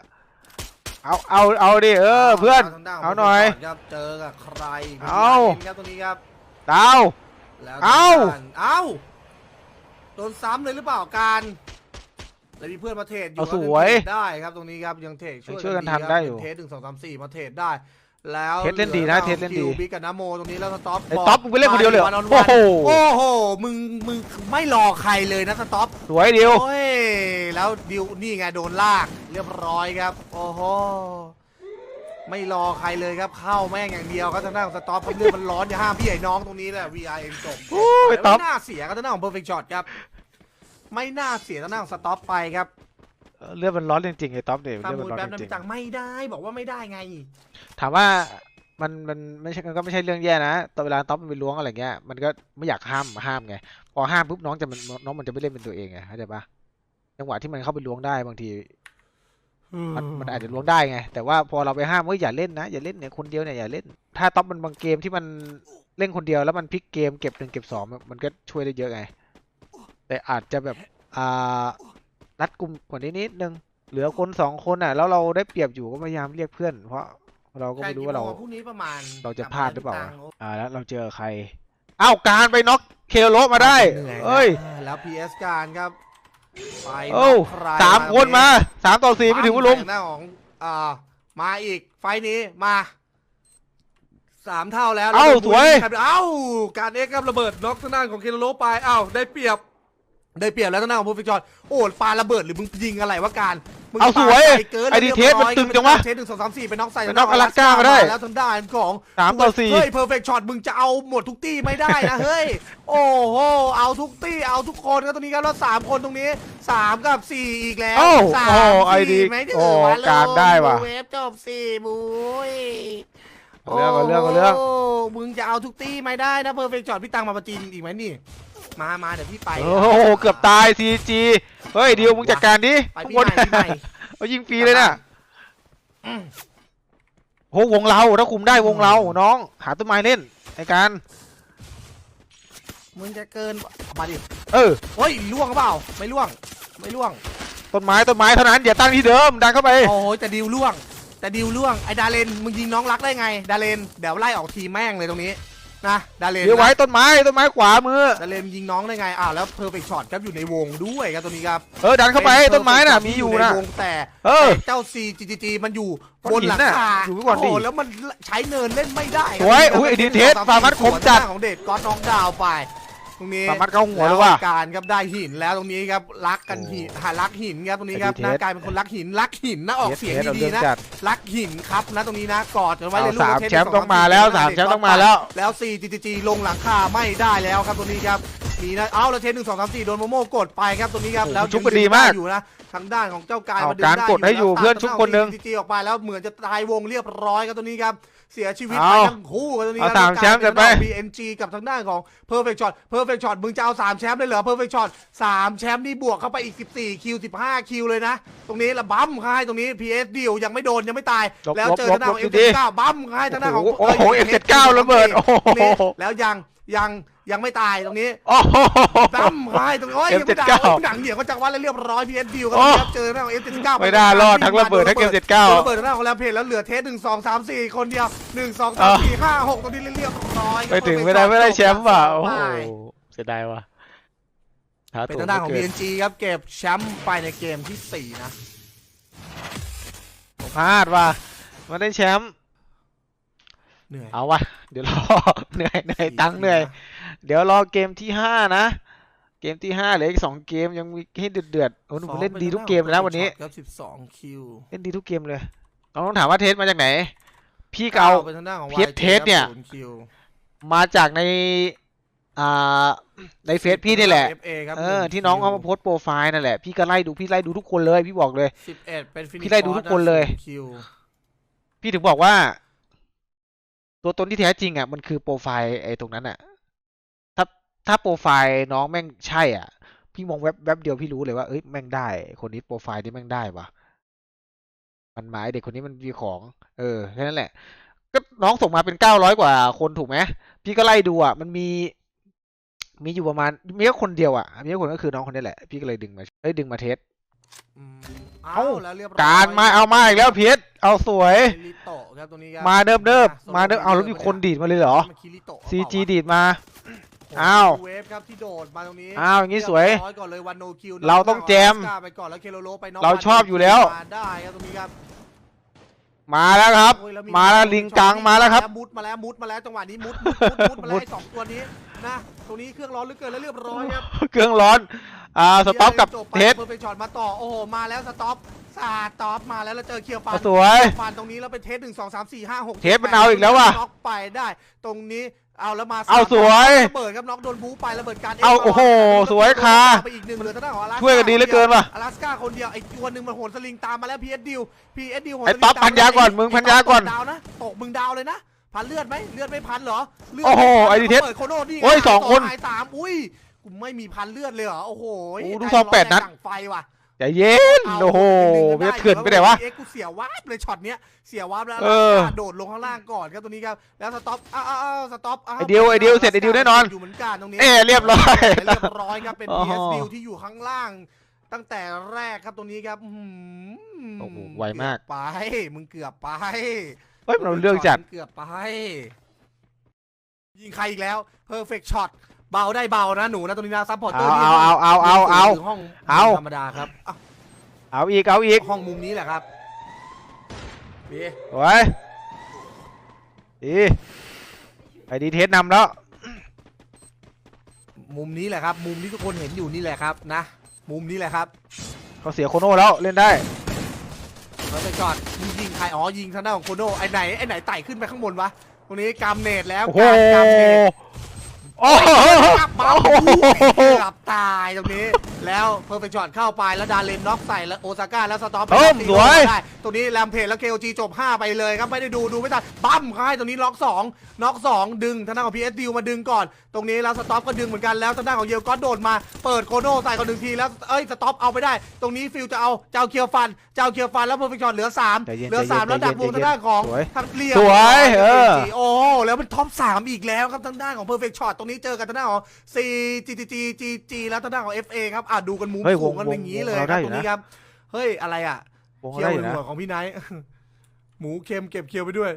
เอาเอาเอาดิเออเพื่อน ทงด้ขงเอาหน่อยครับเจอกับใครเอา ครับตรงนี้ครับดาว แล้วเอาทงด้นเอา โดนซ้ำเลยหรือเปล่าการแล้วมีเพื่อนมาเทรดอยู่เอาครับสวยงเทรดได้ครับตรงนี้ครับยังเทรดช่วยช่วยกันดีทำได้อยู่ครับเทสหนึ่งสองสามสี่มาเทรดได้ แล้วเทสเล่นดีนะเทสเล่นดี คิวบิ๊กกับนาโมตรงนี้แล้วสต็อปไอ้ต๊อบมึงไปเล่นคนเดียวเลยเหรอวันโอ้โหโอ้โหมึงมึงไม่รอใครเลยนะสต็อป สวยดิวโอ้ย แล้วดิวนี่ไงโดนลากเรียบร้อยครับ โอ้โห ไม่รอใครเลยครับเข้าแม่งอย่างเดียวครับทางด้านของสต็อปเรื่องมันร้อนอย่าห้ามพี่ไอ้น้องตรงนี้แหละ VRM จบโอ้ยต๊อปไม่น่าเสียครับทางด้านของ Perfect Shot ครับไม่น่าเสียทางด้านของสต็อปไปครับเลือดมันร้อนจริงๆไอ้ต๊อบเนี่ยข้าเลือดมูมันลร้อนแป๊บจนะริงพี่จังไม่ได้บอกว่าไม่ได้ไงๆถามว่ามันมันไม่ใช่มันก็ไม่ใช่เรื่องแย่นะตอนเวลาต๊อบมันไปล้วงอะไรเงี้ยมันก็ไม่อยากห้ามห้ามไงพอห้ามปุ๊บน้องจะมันน้องมันจะไม่เล่นเป็นตัวเองไงเข้าใจปะจังหวะที่มันเข้าไปล้วงได้บางที มันมันอาจจะล้วงได้ไง แต่ว่าพอเราไปห้ามว่าอย่าเล่นนะ อย่าเล่นเนี่ยคนเดียวเนี่ยอย่าเล่น ถ้าต๊อบมันบางเกมที่มันเล่นคนเดียวแล้วมันพลิกเกมเก็บหนึ่งเก็บสองมันก็ช่วยได้เยอะไง แต่อาจจะแบบอ่ารัดกลุ่มกว่านี้นิดนึงเหลือคนสองคนอะ แล้วเราได้เปรียบอยู่ก็พยายามเรียกเพื่อน เพราะเราก็ไม่รู้ว่าเราใช่กี่โมงพรุ่งนี้ประมาณเราจะพลาดหรือเปล่าตังค์อ่าแล้วเราเจอใครอ้าวการไปน็อกเคโลมาได้เหนื่อยนะเอ้ย แล้ว PS การครับ ไปโอ้น็อกใครสามคนมาสามต่อสี่ไม่ถึงว่าลุม หน้าของอ่ามาอีกไฟล์นี้มาสามเท่าแล้วเอ้าแล้วสวยครับเอ้าการเอ็กซ์ครับระเบิดน็อกทางด้านของเคโนโลไปเอ้าได้เปรียบ ได้เปรียบแล้วทางด้านของเพอร์เฟกต์จอร์โอ้ปาระเบิดหรือมึงยิงอะไรวะการ มึงเอาสวยปาไกลเกินไอ้ดีเทสมันตึงจังวะเทสหนึ่งสองสามสี่ไปน็อกใส่ไปน็อกอลาสก้ามาได้แล้วทางด้านของสามต่อสี่ เฮ้ยเพอร์เฟกต์ช็อตมึงจะเอาหมดทุกตี้ไม่ได้นะเฮ้ยโอ้โหเอาทุกตี้เอาทุกคนก็ตรงนี้ครับแล้วสามคนตรงนี้สามกับสี่อีกแล้วโอ้สามโอ้ไอ้ดีสี่ไม่ถึงโอ้วะการได้ว่ะเวฟจบสี่บุย เอาเรื่องเอาเรื่องเอาเรื่อง โมึงจะเอาทุกตี้ไม่ได้นะเพอร์เฟกต์ช็อตพี่ตังมาประจีนอีกไหมนี่ มามาเดี๋ยวพี่ไปโอ้โหเกือบตายซีจีเฮ้ยเดียวมึงจัดการดิไปข้างพี่บนใหม่พี่ใหม่เอายิงฟรีเลยน่ะโหวงเราถ้าคุมได้วงเราน้อง หาต้นไม้เล่นในการมึงจะเกินมาดิเออเฮ้ยล่วงหรือเปล่าไม่ล่วง ไม่ล่วงต้นไม้ต้นไม้เท่านั้นอย่าตั้งที่เดิมดันเข้าไปโอ้ยแต่ดิวล่วงแต่ดิวล่วงไอ้ดาเลนมึงยิงน้องรักได้ไง ดาเลนเดี๋ยวไล่ออกทีมแม่งเลยตรงนี้ นะดาเลนเดี๋ยวไว้ต้นไม้ต้นไม้ขวามือดาเลนยิงน้องได้ไงอ้าวแล้วเพอร์เฟกช็อตครับอยู่ในวงด้วยครับตัวนี้ครับเออดันเข้าไปป็ต้นไม้น่ะ perfect มี shot อยู่ที่นะใวงแต่เออแต่เจ้า CGG มันอยู่บนหลังคาอยู่ไว้ก่อนดิโอ้โหแล้วมันใช้เนินเล่นไม่ได้สวยครับอุ้ยไอ้ดีเทสสองฟาร์มัสคมจัดสวนหน้าของเดชก็อตน้องดาวไป ตรงนี้สามารถเข้าหัวเลยว่ะแการครับได้หินแล้วตรงนี้ครับรักกันหินหารักหินครับตรงนี้ครับไอ้หดีเทสน้ากลายเป็นคนรักหินรักหินนะออกเสียงทสอาดีเรื่องๆนะจัดรักหินครับนะตรงนี้นะกอดกันไว้เลยเอาลูกสามเทสแชมป์สต้องมาแล้วสสามแชมป์ต้องมาแล้วแล้ว 4GG ลงหลังคาไม่ได้แล้วครับตรงนี้ครับมีนะเอาแล้วเทสหนึ่งสองสามสี่โดนโมโม่กดไปครับตรงนี้ครับโอ้โหแล้วชุบก็ดีมากอยู่นะทางด้านของเจ้าการเอามาดึงการได้กดให้อยู่แล้วเพื่อนชุบคนหนึ่งตัดทา 4GG ออกไปแล้วเหมือนจะตายวงเรียบร้อยครับตรงนี้ครับ เสียชีวิตเอาไปทั้งคู่ครับตรงนี้คเอารับสามแชมป์กันไปทางด้านของ BNG กับทางด้านของ Perfect Shot Perfect Shot มึงจะเอา3แชมป์เลยเหรอ Perfect Shot 3แชมป์นี่บวกเข้าไปอีก 14 คิว 15 คิวเลยนะ ตรงนี้ละบัมเขาให้ตรงนี้ PS ดิวยังไม่โดนยังไม่ตายลบแล้วเจอลบทางด้านของลบดี M79 บัมเขาให้ทางด้านของโอ้โหเย M79 ระเบิดโอ้โหตรงนี้แล้วยังยัง ยังไม่ตายตรงนี้โอ้โหบัมเขาให้ตรงนี้โอ้ยยังไม่ตาย M79 โอ้ยหนังเหนียวก็จังหวะแล้วเรียบร้อย PS ดิวครับโอ้ ครับเจอทางด้านของ M79 ไม่ได้รอดทั้งระเบิดทั้งเกมเจ็ดเก้าโดนระเบิดทางด้านของแลมเพจแล้วเหลือเทสหนึ่งสองสามสี่คนเดียวหนึ่งสองสามสี่ห้าหกตรงนี้เรียบร้อยไปถึงไม่ได้ไม่ได้แชมป์ว่ะโอ้โหไปเสียดายว่ะหเป็นตั๋วทางด้านของไม่เกิ BNG ครับเก็บแชมป์ไปในเกมที่ 4 นะ พลาดว่ะมาได้แชมป์เหนื่อยเอาวะเดี๋ยวรอ เหนื่อยเหนื่อยตังค์เหนื่อย เดี๋ยวรอเกมที่ห้านะ เกมที่ห้าเหลืออีกสองเกมยังมีให้เดือดเดือดๆโอ้หนูเล่นดีทุกเกมเลยนะวันนี้ครับ12คิวเล่นดีทุกเกมเลยน้องต้องถามว่าเทสมาจากไหน พี่เกาเป็นทางด้านของเพียร YJ เทสเนี่ยครับ0คิวมาจากในอ่าในเฟซพี่นี่แหละ FA ครับเออ1ที่น้องเอาคิวมาโพสต์โปรไฟล์นั่นแหละ พี่ก็ไล่ดู พี่ไล่ดูทุกคนเลย พี่บอกเลย11เป็นฟินิพี่ไล่ดูทุกคนเลยคิวพี่ถึงบอกว่า ตัวตนที่แท้จริงอะ มันคือโปรไฟล์ไอ้ตรงนั้นอะ ถ้าถ้าโปรไฟล์น้องแม่งใช่อะ พี่มองแวบแวบเดียวพี่รู้เลยว่าเอ้ยแม่งได้ คนนี้โปรไฟล์นี้แม่งได้ว่ะมันหมายเด็กคนนี้มันมีของ เออแค่นั้นแหละ ก็น้องส่งมาเป็นเก้าร้อยกว่าคนถูกไหมพี่ก็ไล่ดูอะ มันมี มีอยู่ประมาณมีแค่คนเดียวอะมีแค่คนก็คือน้องคนนี้แหละ พี่ก็เลยดึงมาเอ้ยดึงมาเทสอืมเอ้าเอาแล้วเรียบร้อยการมาเอามาอีกแล้วเพชรเอาสวยคิริโตะครับตรงนี้ครับมาเนิบเนิบอะมาเนิบเอาแล้วมีคนดีดมาเลยเหรอมันคิริโตะ CG เปล่าวะดีดมาโโห อ้าวเวฟครับที่โดดมาตรงนี้อ้าวอย่างงี้สวยเรีบร้อก่อนเลยวันโนคิวเราต้องแจมไปก่อนแล้วเคโลโลไปน็อกเราชอบอยู่แล้ว มาได้ครับตรงนี้ครับมาแล้วครับ โอ้ยแมาแล้วลิงกังมาแล้วครับ มุดมาแล้วมุดมาแล้วจังหวะนี้มุดมุดมุดมุดมาแล้วไอ้สองตัวนี้นะตรงนี้เครื่องร้อนเหลือเกินแล้วเรียบร้อยครับ เครื่องร้อน อ่า สต็อปกับจไปเทส เพื่อไปช็อตมาต่อ โอ้โห มาแล้วสต็อปสาดต็อปมาแล้วแล้วเจอเคียวฟันสวยเคีฟันตรงนี้แล้วเป็นเทสหนึ่งสองสามสี่ห้าหกเทสมันเอาอีกแล้วว่ะ น็อกไปได้ ตรงนี้ เอาแล้วมาเอาสวยระเบิดครับน็อกโดนบู๊ไประเบิดการเอาโอ้โหสวยคาไปอีกหนึ่งเหลือทางด้านของอลาสก้าช่วยกันดีเหลือเกินว่ะอลาสก้าคนเดียวไอ้ตัวหนึ่งมันโหนสลิงตามมาแล้วพีเอสดิวพีเอสดิวโหนไอ้สลิงต๊อปตมพันยาก่อนมึงพันยาก่อนดาวนะตกมึงดาวเลยนะพันเลือดไหมเลือดไม่พันเหรอเลืดโอ้โหม่พันไอ้ดิเทสเปิดโคโน่นี่โอ้ยสองคนหายสามอุ้ยกูไม่มีพันเลือดเลยเหรอโอ้โหโอ้ดูซองแปดนัดดั่งไฟว่ะ ใจเย็นเอาโอ้โหดึไม่งกัเถื่อนไปไหนวะเอ็กซ์กูเสียววับเลยช็อตเนี้ยเสียววับแล้วเออโดดลงข้างล่างก่อนครับตรงนี้ครับแล้วสต็อปอ้าวอ้าวอ้าวสต็อปาวไอ้ดิวไอ้ดิวเสร็จไอ้ดิวแน่นอนอยู่เหมือนกันตรงนี้เอ้เรียบร้อยเรียบร้อยครับเป็นอ๋อ PS ดิวที่อยู่ข้างล่าง ตั้งแต่แรกครับตรงนี้ครับอื้อหือโอ้โหไวมากเอบไปมึงเกือบไปเฮ้ยมันเอาเรื่องจัดมึเกือบไปยิงใครอีกแล้ว perfect shot เบาได้เบานะหนูนะตรงนี้นะซัพพอร์ตเตอร์เอาเอาเอาเอาเอาห้องเอาธรรมดาครับอะเอาอีกเอาอีกห้องมุมนี้แหละครับพี่โอ้ยดีไอดีเทสนำแล้ว มุมนี้แหละครับ มุมที่ทุกคนเห็นอยู่นี่แหละครับนะ มุมนี้แหละครับเขาเสียโคโน่แล้วเล่นได้เราไปก่อนมึงยิงใครอ๋อยิงทางด้านของโคโนไอ้ไหนไอ้ไหนไต่ขึ้นไปข้างบนวะตรงนี้กามเนตแล้วโอ้โหการกามเนต โอ้โหอับเบาโอ้โหเกือบตายตรงนี้ แล้วเพอร์เฟคช็อตเข้าไปแล้วดาเลนน็อกใส่แล้วโอซาก้าแล้วสต็อปเอิ่มตีสวย ได้ตรงนี้แรมเพจแล้วเคโอจีจบ 5 ไปเลยครับไม่ได้ดูดูไม่ทันบั้มเขาให้ตรงนี้ล็อก2น็อก2 ดึงทางด้านของพีเอสดิวมาดึงก่อน ตรงนี้แล้วสต็อปก็ดึงเหมือนกันแล้วทางด้านของเยลก็โดดมาเปิดโคโน่ใส่ก่อนหนึ่งทีแล้วเอ้ยสต็อปเอาไปได้ ตรงนี้ฟิลจะเอาเจ้าเคียวฟันเจ้าเคียวฟันแล้วเพอร์เฟคช็อตเหลือ 3 ใจเย็นเหลือใจเย็น3แล้วดักวงใจเย็นทางด้านของสวยทางเรียบสวยร้เออ โอ้แล้วเป็นท็อป3อีกแล้วครับทางด้านของ Perfect Shot ตรงนี้เจอกันทางด้านของ C G G G G G แล้วทางด้านของ FA ครับอะดูกันมุมเฮ้ยสูงกันวงอย่างนี้เลยวงคเรารับได้ตอรยู่งนะ นี้ครับเฮ้ยอะไรอะวงเขาเคี้ยวได้อหนึ่ยู่งนะหัวของพี่ไนท์ หมูเค็มเก็บเคี้ยวไปด้วย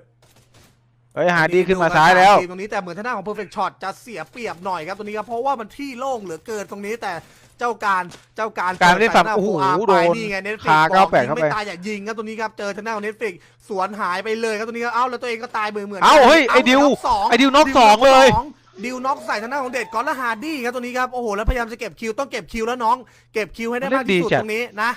เฮ้ยหาดีขึ้นมาซ้ายแล้ว ตรงนี้แต่เหมือนทางด้านของ Perfect Shot จะเสียเปรียบหน่อยครับตรงนี้ครับเพราะว่ามันที่โล่งเหลือเกินตรงนี้แต่เจ้าการเจ้าการการไม่ได้ฝั่งปิดโอ้โหสายน้าโดนไปนี่ไงเน็ตฟิกขาบอก98ยิงเข้าไปไม่ตายอย่ายิงครับตรงนี้ครับเจอทางด้านของเน็ตฟิกสวนหายไปเลยครับตรงนี้ครับเอ้าแล้วตัวเองก็ตายเหมือนเหมือนเอ้าเฮ้ยไอ้ดิวน็กสงไอ้ดิวน็อกสองเลย ดิวน็อกใส่ทางด้านของเด็ดก่อนแล้วฮาร์ดี้ครับตัวนี้ครับโอ้โหแล้วพยายามจะเก็บคิวต้องเก็บคิวแล้วน้อง เก็บคิวให้ได้มากที่สุดเล่นดีจัดตรงนี้นะ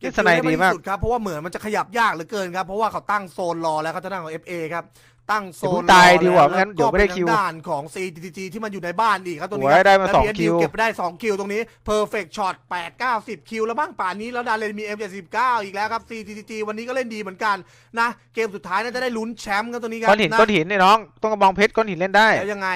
เก็บเล่นสไนด์ดีมากที่สุดครับเพราะว่าเหมือนมันจะขยับยากเหลือเกินครับเพราะว่าเขาตั้งโซนรอแล้วครับทางด้านของ FA ครับ ตั้งโซอย่าเพิ่นงตายรอดีกว่าแล้ไม่งั้นเดี๋ยวไม่ได้ก็ป็คิวทางด้านของ CTG ที่มันอยู่ในบ้านอีกครับตรงนี้โอ้ยได้มาแล้วสอง PS คิวเก็บไปได้ 2 คิวตรงนี้ Perfect Shot 8 9 10 คิวแล้วบ้างป่านนี้แล้วดาเลนมี M79 อีกแล้วครับ CTG วันนี้ก็เล่นดีเหมือนกันนะเกมสุดท้ายน่าจะได้ลุ้นแชมป์กันตัวนี้ครัก้อนหินก้อนหินเนี่ยน้องต้องกระบองเพชรก้อนหินเล่นได้แล้วยังไง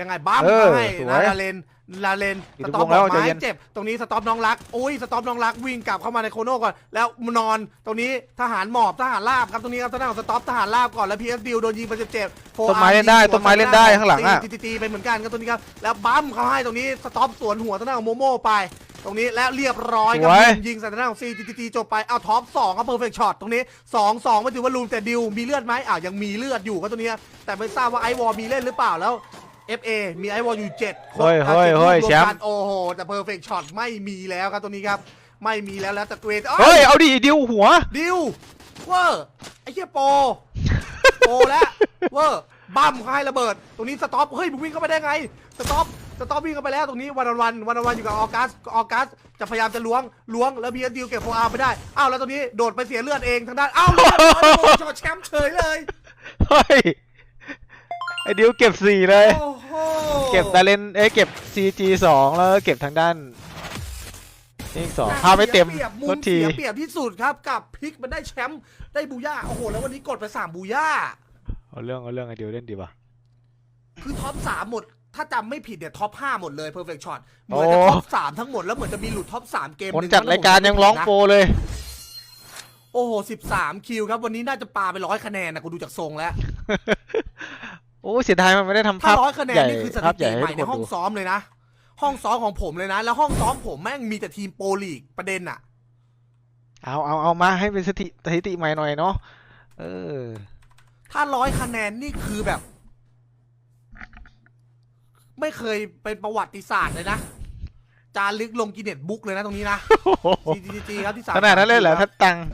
ยังไงบ้ามเออมาให้สวนะยดาเลน ดาเลนอยู่สในต็อปวงแล้วดอกใจไม้เย็นเจ็บ ตรงนี้สต็อปน้องรักอุ้ยสต็อปน้องรักวิ่งกลับเข้ามาในโคโน่ก่อน แล้วนอน ตรงนี้ทหารหมอบทหารราบครับ ตรงนี้ครับทางด้านของสต็อปทหารราบก่อน แล้ว PS ดิวโดนยิงไปเจ็บๆ 4R ต้นไม้เล่นได้ยิงหัวต้นไม้เล่นได้ข้างหลังอะตีตีไปเหมือนกันครับตรงนี้ครับ แล้วบัมเขาให้ตรงนี้สต็อปสวนหัวทางด้านของโมโม่ไปตรงนี้แล้วเรียบร้อยครับสวยยิงใส่ทางด้านของ CTT จบไปเอาท็อป2ครับเพอร์เฟกช็อตตรงนี้2 2ไม่ถือว่าลูมแต่ดิวมีเลือดไหมอ้าวยังมีเลือดอยู่ครับตรงนี้ครับแต่ไม่ทราบว่าไอวอลมีเล่นหรือเปล่าแล้ว FA มีไอวอลอยู่7คนเฮ้ยเฮ้ยเฮ้ยจ็ดลูกรวแชมป์กันโอ้โห แต่เพอร์เฟกช็อตไม่มีแล้วครับตรงนี้ครับ ไม่มีแล้วแล้วแต่เกรดเฮ้ย เอาดิดิวหัว ดิวเวอร์ไอ้เหี้ยโปโปแล้วเวอร์บัมเขาให้ระเบิด ตรงนี้สต็อปเฮ้ยมึงวิ่งเข้าไปได้ไงสต็อปสต็อปวิ่งเข้าไปแล้วตรงนี้วันวันวันวันอยู่กับออกัสออกัสจะพยายามจะล้วงล้วงแล้วพีเอสดิวเก็บโฟอาร์ไปได้อ้าวแล้วตรงนี้โดดไปเสียเลือดเองทางด้านอ้าวเลือดช็อตแชมป์เฉยเลย เฮ้ยไอ้ดิวเก็บสี่เลย โอ้โหเก็บดาเลนเอ้ยเก็บ CG สองแล้วก็เก็บทางด้านนี่อีกสองพาไม่เต็มสียปรียบมุรมถที เสียเปรียบที่สุดครับกับพลิกมันได้แชมป์ได้บูย่าโอ้โหแล้ววันนี้กดไปสามบูย่า เอาเรื่องเอาเรื่องไอ้ดิวเล่นดีป่ะ คือท็อปสามหมด ถ้าจำไม่ผิดเนี่ยท็อปห้าหมดเลย perfect shot เหมือนจะโอ้ ท็อปสามทั้งหมดแล้วเหมือนจะมีหลุดท็อปสามเกมคนหนึ่จัดรายการยังร้องโปรเลย โอ้โหสิบสามคิวครับ วันนี้น่าจะปาไปร้อยคะแนนนะกูดูจากทรงแล้วโอ้เสียดายมันไม่ได้ทำถ้าภาพร้อยคะแนนใหญ่นี่คือสภาถิพใหติญ่ใหให้ม่ทุกในคนห้องดูซ้อมเลยนะ ห้องซ้อมของผมเลยนะ แล้วห้องซ้อมผมแม่งมีแต่ทีมโปรลีกประเด็นอะเอาเอาเอามาให้เป็นสถิสถิติใหม่หน่อยเนาะเออ ถ้าร้อยคะแนนนี่คือแบบ ไม่เคยเป็นประวัติศาสตร์เลยนะจารึกลงกินเน็ตบุ๊กเลยนะตรงนี้นะ GGG ครับที่สามขนาดนั้นเลยเหรอคถ้าบตังค์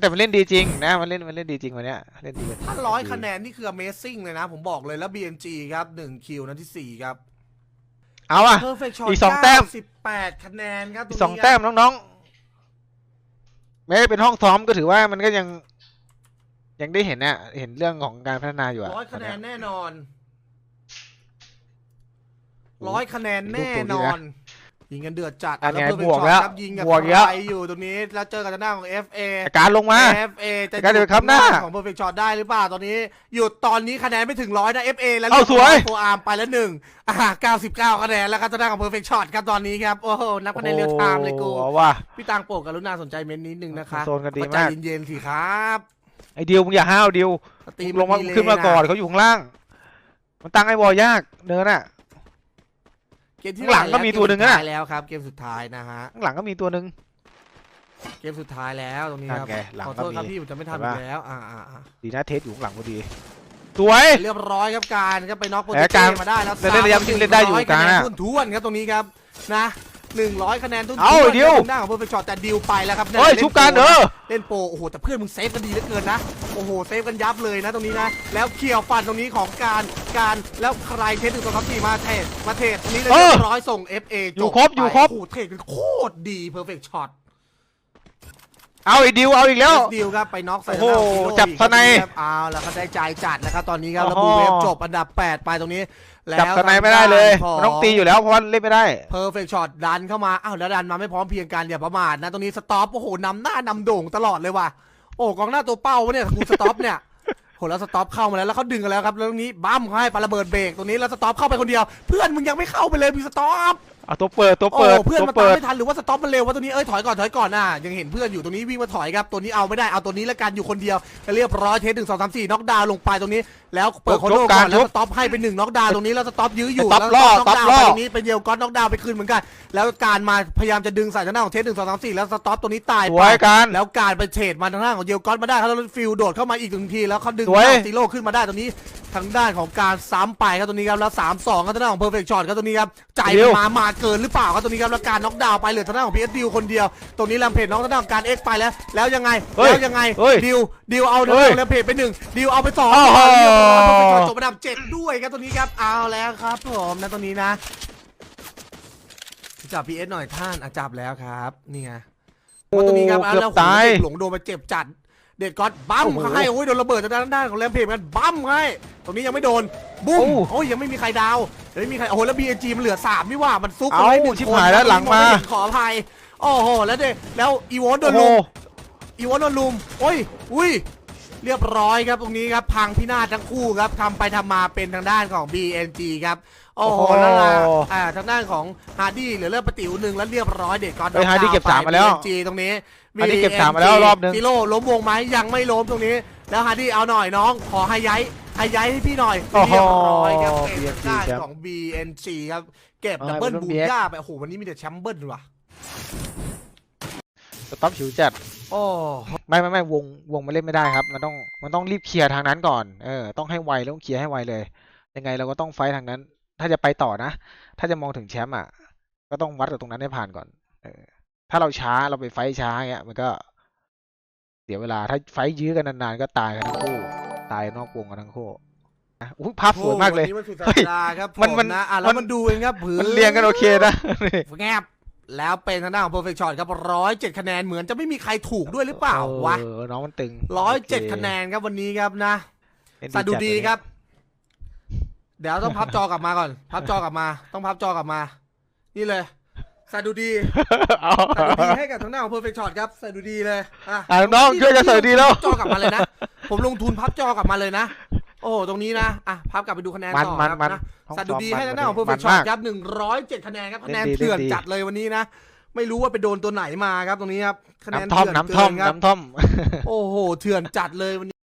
แต่มันเล่นดีจริงนะ มันเล่นมันเล่นดีจริงวันเนี้ยเล่นดีถ้าร้อยคะแนนนี่คือ amazing เลยนะ ผมบอกเลยแล้ว BNG ครับหนึ่งคิวนะที่สี่ครับ เอาอะ perfect shot อีกสองแต้มสิบแปดคะแนนครับอีกสองแต้มน้องๆแม้เป็นห้องซ้อมก็ถือว่ามันก็ยัง ยังได้เห็นเนี่ยเห็นเรื่องของการพัฒนาอยู่อะร้อยคะแนนตแน่นอนโอ้ร้อยคะแนนแน่ดูนดีอนะน ยิงกันเดือดจัดอันเนี้ยเพิ่มเป็บวกแล้วช็อตครับยิงกับบวกอีกแล้ว ใครอยู่ตรงนี้แล้วเจอกับทางด้านของ FA อาการลงมา FA จะการเดินครับหน้าของ Perfect Shot ได้หรือเปล่าตอนนี้ หยุดตอนนี้คะแนนไม่ถึงร้อยนะ FA แล้วเอาสวยโฟอาร์มไปแล้วหนึ่งอ่า99คะแนนแล้วครับทางด้านของ Perfect Shot ครับตอนนี้ครับโอ้โหนับคะแนนเรียลไทม์เลยกู โอ้ว่า พี่ตังโปกกรุณาสนใจเมนต์นิดนึงนะคะโซนกันดีใจมากเย็นๆสิครับไอเดียวมึงอย่าห้าวเดียวสตรีมลงมาดีเลยขึ้นมาก่อนนะเขาอยู่ข้างล่าง มันตั้งไอ้วอลยากเนินอะเก มที่ข้างหลังก็มีตัวหนึ่งอะเกมสุดท้ายแล้วครับ เกมสุดท้ายนะฮะ ข้างหลังก็มีตัวหนึ่ง เกมสุดท้ายแล้วตรงนี้ครับนั่นไงหลังขอก็โทษครับมี พี่ผมจะไม่ทำเห็อีนปะกแล้ว อ่าอ่าอ่าดีนะเทสอยู่ข้างหลังพอดีสวย เรียบร้อยครับการก็ไปน็อกโปรแหมตุเกการสมาได้แล้วเล่นระยะที่เล่นได้อยู่300การคะแนนอะ ทุ่นท้วนครับตรงนี้ครับนะ หนึ่งร้อยคะแนนทุ่นเอาท้วนดิว หน้าของเพื่อนไปช็อตแต่ดิวไปแล้วครับเฮ้ยล่ชุบกันโปเออ เล่นโปรโอ้โหแต่เพื่อนมึงเซฟกันดีเหลือเกินนะโอ้โหเซฟกันยับเลยนะตรงนี้นะแล้วเขี่ยวฟันตรงนี้ของการการแล้วใครเทสถึงตัวครับทีมาเทสมาเทสตรงนี้เลยเออเรียบร้อยส่ง FA อยู่ครบอยู่ครบ โอ้โหเทสกันโคตรดีเพอร์เฟกช็อต เอาไอ้ดิวเอาอีกแล้ว ดิวครับไปน็อกใส่โอ้โหทางด้านของจับอีกสไนป์ครับเอาแล้วก็ได้ใจจัดนะครับตอนนี้ครับโอ้แล้วโหบูเวฟจบอันดับ 8 ไปตรงนี้แล้วจับสไนไม่ได้เลยขมันต้องตีอยู่แล้วเพราะว่าเล่นไม่ได้ เพอร์เฟกช็อตดันเข้ามาอ้าวแล้วดันมาไม่พร้อมเพรียงกันอย่าประมาทนะตรงนี้สต็อปโอ้โหนำหน้านำโด่งตลอดเลยว่ะโอ้กองหน้าตัวเป้าวะเนี่ยกูสต็อปเนี่ยโหแล้วสต็อปเข้ามาแล้วแล้วเขาดึงกันแล้วครับแล้วตรงนี้บั้มเขาให้ปาระเบิดเบรกตรงนี้แล้วสต็อปเข้าไปคนเดียว เพื่อนมึงยังไม่เข้าไปเลยมีสต็อป เอาตัวเปิดตัวโอ้เปิดเพื่อนตัวมาตาเปิมดไม่ทันหรือว่าสต็อปมันเร็วว่าตัวนี้เอ้ยถอยก่อนถอยก่อนน่ะยังเห็นเพื่อนอยู่ตรงนี้วิ่งมาถอยครับตัวนี้เอาไม่ได้เอาตัวนี้แล้วกันอยู่คนเดียวเรียบร้อยเทสหนึ่งสองสามสี่น็อกดาวน์ลงไปตรงนี้ แล้วเปิดโคโน่ก่อนแล้วสต็อปให้ไปหนึ่งน็อกดาวน์ตรงนี้แล้วสต็อปยื้ออยู่สต็อปแล้วล่อน็อกดาวน์สต็อปล่อไปตรงนี้ไปเดียวก็น็อกดาวน์ไปคืนเหมือนกัน แล้วการมาพยายามจะดึงใส่ทางหน้าของเทสหนึ่งสองสามสี่แล้วสต็อปตัวนี้ตายสไปวยกันแล้วการไปเทรดมาทางหน้าของเยลกอนมาได้เขาแล้วฟิลโดดเข้ามาอีกหนึ่งทีแล้วเขาดึงสวยซีโร่ขึ้นมาได้ตรงนี้ทางด้านของการซ้ำไปครับตรงนี้ครับแล้วสามสองครับทางด้านของเพอร์เฟกช็อตครับตรงนี้ครับใจมันมามาเกินหรือเปล่าครับตรงนี้ครับแล้วการน็อกดาวน์ไปเหลือทางด้านของพีเอสดิวคนเดียวตรงนี้แลมเพจน้องทางด้านของการเอ็กไปแล้ว แล้วยังไงเฮ้ยแล้วยังไงเฮ้ยดิวดิวเอาเฮ้ยแลมเพจไปหนึ่งดิวเอาไปสองอ้าวเรียบร้อยเพอร์เฟกช็อตจบอันดับเจ็ดด้วยครับตรงนี้ครับเอาแล้วครับผมนะตรงนี้นะ จับพีเอสหน่อยท่านอะจับแล้วครับนี่ไงโอ้ว่าตรงนี้ครับเกือบแล้วตายเด็กหลงโดนมาเจ็บจัด เด็ดก๊อตบั้มโอ้โหเขาให้โอ้ยโดนระเบิดจากด้านด้านของแรมเพจกันบั้มให้ตรงนี้ยังไม่โดนบุ้มโอ้โอ้ยยังไม่มีใครดาวยังไม่มีใครโอ้โหแล้วบีเอจีมันเหลือสามนี่หว่ามันซุกเอ้าไว้หนึ่งชิบคนหายแล้วหลังมาไเนขออภัยโอ้โหแล้วเด็แล้วอีวอนโดโอ้นโหลุมอีวอนโดนลุมโอ้ยอุ้ย เรียบร้อยครับตรงนี้ครับพังพินาศทั้งคู่ครับทำไปทำมาเป็นทางด้านของ BNG ครับโอ้โหโอ้โหนั่นแหละอ่าทางด้านของฮาร์ดี้เหลือเลือดประติ๋วหนึ่งแล้วเรียบร้อยเด็ดก๊อตเฮ้ย Hardy เก็บสามมาแล้ว BNG ตรงนี้ฮาร์ดี้เก็บสามมาแล้วรอบนึง ซิโร่ล้มวงไหมยังไม่ล้มตรงนี้ แล้วฮาร์ดี้เอาหน่อยน้อง ขอไฮไย้ไฮไย้ให้พี่หน่อยโอ้โหเรียบร้อยครับเป็น BNG ทางด้านครับ ของ BNG ครับ เก็บเออดับเบิลเป็นบู BX ย่าไปโอ้โหวันนี้มีแต่แชมเบิลว่ะ สต็อปฉิวจัด โอ้ไม่ไม่ไม่วงวงมันเล่นไม่ได้ครับ มันต้องมันต้องรีบเคลียร์ทางนั้นก่อน เออ ต้องให้ไวแล้วต้องเคลียร์ให้ไวเลย ยังไงเราก็ต้องไฟท์ทางนั้น ถ้าจะไปต่อนะ ถ้าจะมองถึงแชมป์อะ ก็ต้องวัดกับตรงนั้นให้ผ่านก่อน เออ ถ้าเราช้าเราไปไฟท์ช้าเงี้ย มันก็เสียเวลา ถ้าไฟท์ยื้อกันนานๆก็ตายกันทั้งคู่ ตายนอกวงกันทั้งคู่อะอุ้ยภาพสวยมากเลยวันนี้มันสุดสัเฮ้ปยดาห์ครับมันผมันนะอะแล้วมันมันดูเองครับผืมันเรียงกันโอเคนะแงบ แล้วเป็นทางด้านของ perfect shot ครับร้อยเจ็ดคะแนนเหมือนจะไม่มีใครถูกด้วยหรือเปล่าวะเออน้องมันตึงร้อยเจ็ดโคะแนนครับวันนี้ครับนะเล่นสะดุจัดีวันนี้ครับ เดี๋ยวต้องพับจอกลับมาก่อน พับจอกลับมา ต้องพับจอกลับมา นี่เลยสะดุดีเอาสะดุดีให้กับทางหน้าของ perfect shot ครับสะดุดีเลยอะอะน้องๆช่วยกันสะดุดีแล้วพับจอกลับมาเลยนะผมลงทุนพับจอกลับมาเลยนะ โอ้โหตรงนี้นะอะพับกลับไปดูคะแนนมันต่อมันครับมันนะห้องสะดุดีซ้อมให้มัทางหน้าของมัน perfect มาก shot ครับหนึ่งร้อยเจ็ดคะแนนครับคะแนนเล่นดีเถื่อนเล่นดีจัดเลยวันนี้นะ ไม่รู้ว่าไปโดนตัวไหนมาครับตรงนี้ครับคะแนนน้ำท่อมเถื่อนน้ำท่อมเกินครับน้ำท่อม โอ้โหเถื่อนจัดเลยวันนี้